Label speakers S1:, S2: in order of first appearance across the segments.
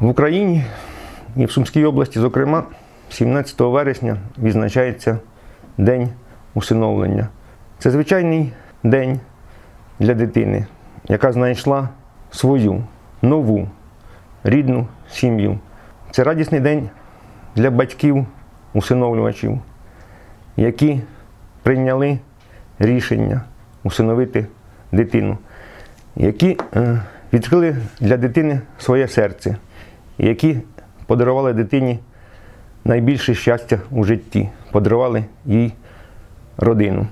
S1: В Україні і в Сумській області, зокрема, 17 вересня відзначається День усиновлення. Це звичайний день для дитини, яка знайшла свою нову рідну сім'ю. Це радісний день для батьків, усиновлювачів, які прийняли рішення усиновити дитину, які е, відкрили для дитини своє серце, які подарували дитині найбільше щастя у житті, подарували їй родину.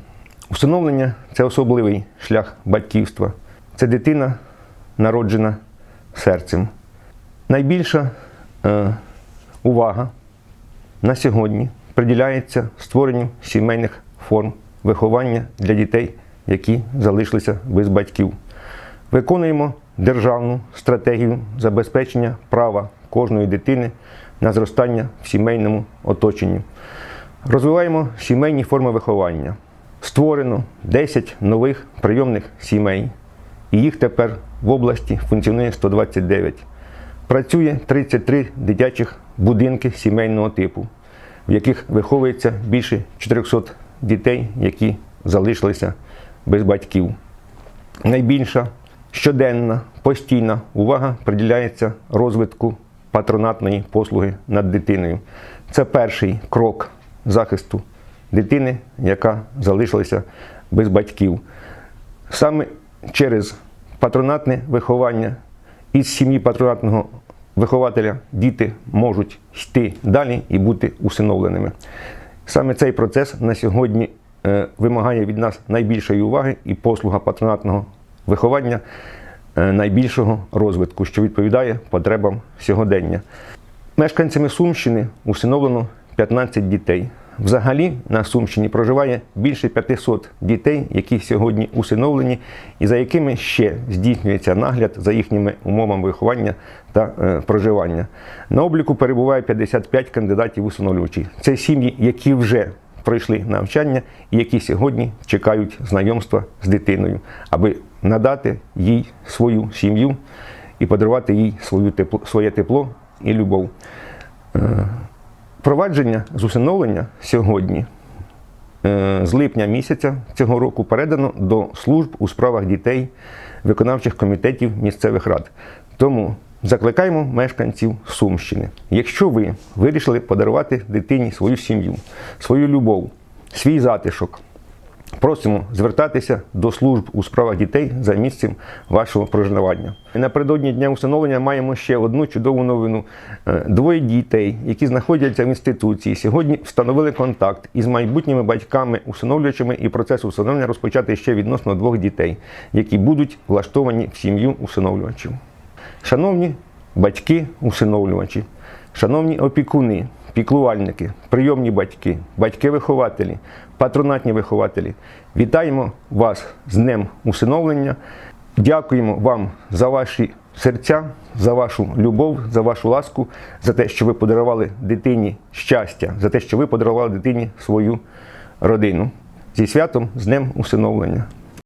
S1: Усиновлення це особливий шлях батьківства. Це дитина, народжена серцем. Найбільша е, увага на сьогодні приділяється створенню сімейних форм виховання для дітей, які залишилися без батьків. Виконуємо державну стратегію забезпечення права кожної дитини на зростання в сімейному оточенні. Розвиваємо сімейні форми виховання. Створено 10 нових прийомних сімей, і їх тепер в області функціонує 129. Працює 33 дитячих будинки сімейного типу, в яких виховується більше 400 дітей, які залишилися без батьків. Найбільша щоденна, постійна увага приділяється розвитку патронатної послуги над дитиною. Це перший крок захисту дитини, яка залишилася без батьків. Саме через патронатне виховання із сім'ї патронатного вихователя діти можуть йти далі і бути усиновленими. Саме цей процес на сьогодні вимагає від нас найбільшої уваги і послуга патронатного виховання е, найбільшого розвитку, що відповідає потребам сьогодення. Мешканцями Сумщини усиновлено 15 дітей. Взагалі на Сумщині проживає більше 500 дітей, які сьогодні усиновлені, і за якими ще здійснюється нагляд за їхніми умовами виховання та е, проживання. На обліку перебуває 55 кандидатів усиновлювачів. Це сім'ї, які вже пройшли навчання і які сьогодні чекають знайомства з дитиною, аби надати їй свою сім'ю і подарувати їй свою тепло, своє тепло і любов. Е, Провадження з усиновлення сьогодні е, з липня місяця цього року передано до служб у справах дітей виконавчих комітетів місцевих рад. Тому закликаємо мешканців Сумщини. Якщо ви вирішили подарувати дитині свою сім'ю, свою любов, свій затишок, Просимо звертатися до служб у справах дітей за місцем вашого проживання. Напередодні дня усиновлення маємо ще одну чудову новину. Е, Двоє дітей, які знаходяться в інституції, сьогодні встановили контакт із майбутніми батьками, усиновлювачами, і процес усиновлення розпочати ще відносно двох дітей, які будуть влаштовані в сім'ю усиновлювачів. Шановні батьки, усиновлювачі, шановні опікуни, піклувальники, прийомні батьки, батьки-вихователі, патронатні вихователі, вітаємо вас з Днем усиновлення. Дякуємо вам за ваші серця, за вашу любов, за вашу ласку, за те, що ви подарували дитині щастя, за те, що ви подарували дитині свою родину. Зі святом з Днем усиновлення.